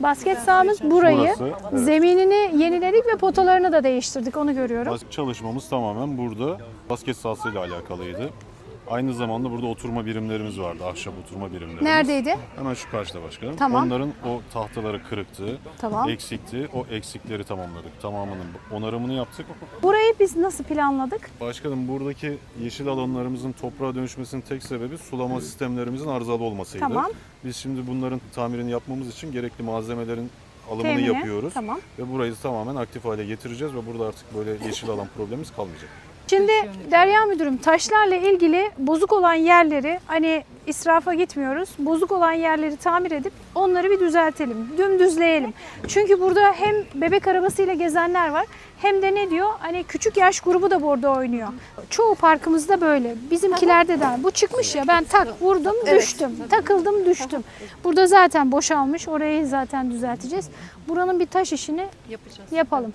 Basket sahamız burayı. Burası, evet. Zeminini yeniledik ve potalarını da değiştirdik onu görüyorum. Çalışmamız tamamen burada basket sahasıyla alakalıydı. Aynı zamanda burada oturma birimlerimiz vardı, ahşap oturma birimlerimiz. Neredeydi? Hemen şu karşıda başkanım. Tamam. Onların o tahtaları kırıktı, Tamam. eksikti. O eksikleri tamamladık. Tamamının onarımını yaptık. Burayı biz nasıl planladık? Başkanım buradaki yeşil alanlarımızın toprağa dönüşmesinin tek sebebi sulama sistemlerimizin arızalı olmasıydı. Tamam. Biz şimdi bunların tamirini yapmamız için gerekli malzemelerin alımını Temini, yapıyoruz. tamam. Ve burayı tamamen aktif hale getireceğiz ve burada artık böyle yeşil alan problemimiz kalmayacak. Şimdi Derya Müdürüm taşlarla ilgili bozuk olan yerleri hani israfa gitmiyoruz. Bozuk olan yerleri tamir edip onları bir düzeltelim, dümdüzleyelim. Çünkü burada hem bebek arabasıyla gezenler var hem de ne diyor? Hani küçük yaş grubu da burada oynuyor. Çoğu parkımızda böyle. Bizimkilerde de. Bu çıkmış ya ben tak vurdum düştüm. Takıldım düştüm. Burada zaten boşalmış. Orayı zaten düzelteceğiz. Buranın bir taş işini Yapacağız. yapalım.